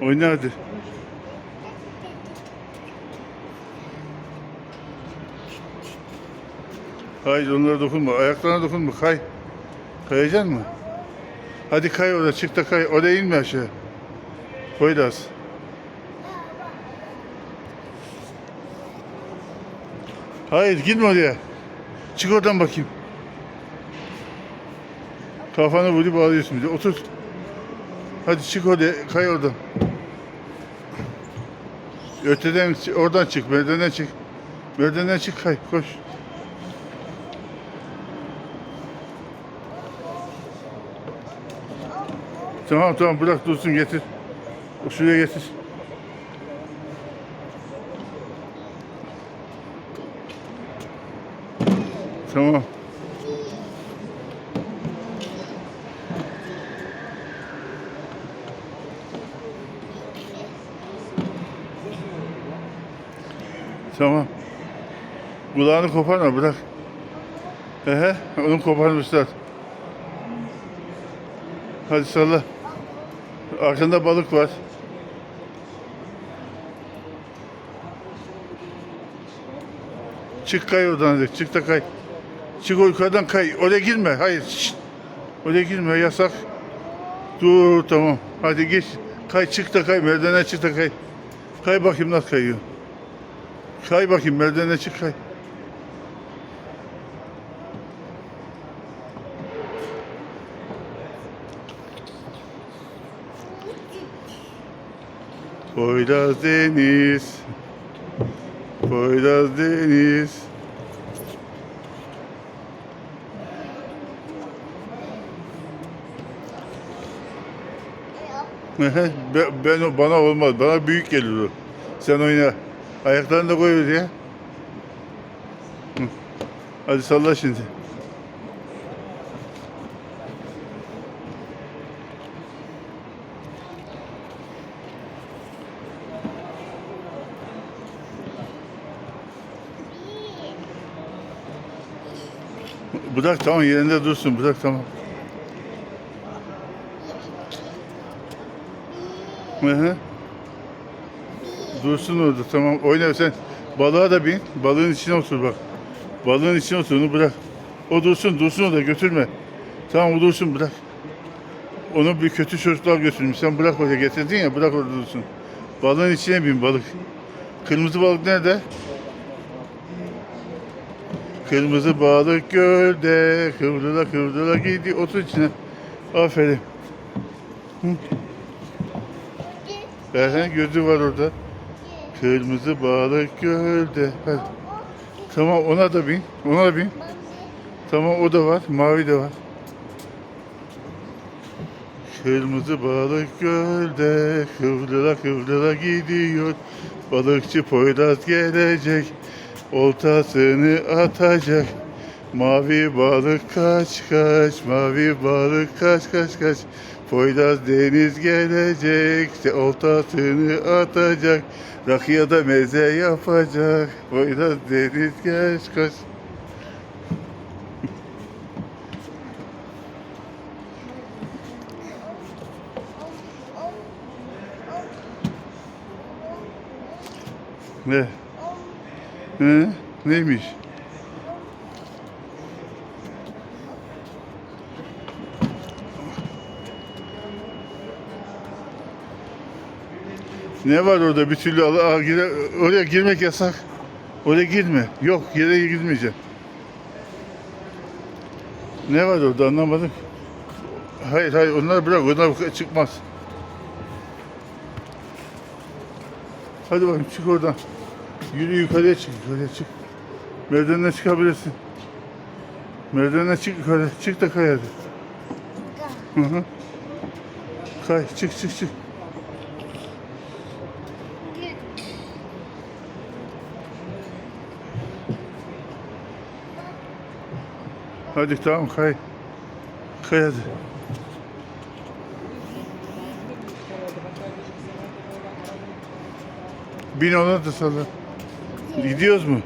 Oyna hadi. Hayır onlara dokunma. Ayaklarına dokunma. Kay. Kayacaksın mı? Hadi kay orada. Çık da kay. Oraya inme aşağı. Poyraz. Hayır gitme oraya. Çık oradan bakayım. Kafanı vurup de. Otur. Hadi çık oraya. Kay oradan. Öteden oradan çık. Merdivenden çık. Merdivenden çık kay. Koş. Tamam tamam bırak dursun getir. Şuraya getir. Tamam. Tamam. Kulağını koparma bırak. Ehe, onu koparmışlar. Hadi salla. Arkanda balık var. Çık kay oradan hadi. Çık da kay. Çık o yukarıdan kay. Oraya girme. Hayır. Şşt. Oraya girme. Yasak. Dur tamam. Hadi geç. Kay çık da kay. Merdivene çık da kay. Kay bakayım nasıl kayıyor. Kay bakayım merdivene çık kay. Poyraz Deniz. Poyraz Deniz. Ben, ben bana olmaz. Bana büyük gelir o. Sen oyna. Ayaklarını da koy. Hı. Hadi salla şimdi. Bırak tamam yerinde dursun. Bırak tamam. Hı hı. Dursun orada tamam. Oyna sen. Balığa da bin. Balığın içine otur bak. Balığın içine otur onu bırak. O dursun dursun orada götürme. Tamam o dursun bırak. Onu bir kötü çocuklar götürmüş. Sen bırak oraya getirdin ya bırak orada dursun. Balığın içine bin balık. Kırmızı balık nerede? Kırmızı balık gölde kıvrıla kıvrıla gidiyor. Otur içine. Aferin. Ehe, gözü var orada. Kırmızı balık gölde. Hadi. Tamam ona da bin. Ona da bin. Tamam o da var. Mavi de var. Kırmızı balık gölde kıvrıla kıvrıla gidiyor. Balıkçı Poyraz gelecek. Oltasını atacak. Mavi balık kaç kaç, mavi balık kaç kaç kaç. Poyraz deniz gelecek, oltasını atacak. Rakıya da meze yapacak. Poyraz deniz geç kaç. Ne? He? Neymiş? Ne var orada bir türlü al- al- gire- oraya girmek yasak. Oraya girme. Yok yere girmeyeceğim. Ne var orada anlamadım. Hayır hayır onları bırak onlar çıkmaz. Hadi bakayım çık oradan. Yürü yukarıya çık yukarıya çık. Merdivenden çıkabilirsin. Merdivenden çık yukarı. Çık da kay hadi. Hı hı. Kay çık çık çık. Hadi tamam kay. Kay hadi. Bin ona da salla. Gidiyoruz mu?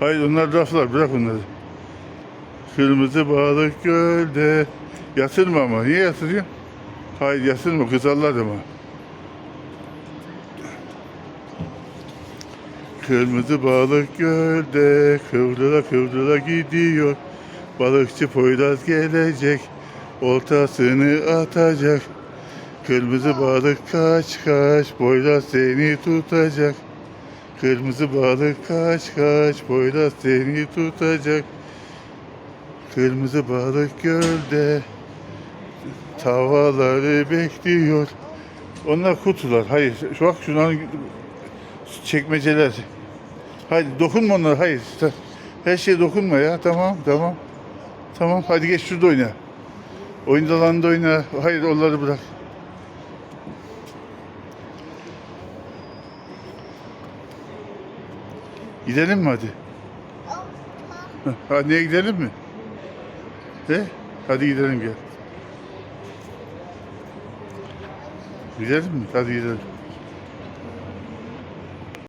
Hayır onlar raflar bırak onları. Kırmızı balık gölde. Yatırma ama. Niye yatırıyorsun? Hayır yatırma kızarlar ama. Kırmızı balık gölde kıvrıla kıvrıla gidiyor. Balıkçı Poyraz gelecek, oltasını atacak. Kırmızı balık kaç kaç, Poyraz seni tutacak. Kırmızı balık kaç kaç, Poyraz seni tutacak. Kırmızı balık gölde, tavaları bekliyor. Onlar kutular. Hayır, bak şunların çekmeceler. Hayır dokunma onlara. Hayır. Her şeye dokunma ya. Tamam, tamam. Tamam. Hadi geç şurada oyna. Oyun alanında oyna. Hayır onları bırak. Gidelim mi hadi? Heh, Hadi gidelim mi? De? Hadi gidelim gel. Gidelim mi? Hadi gidelim.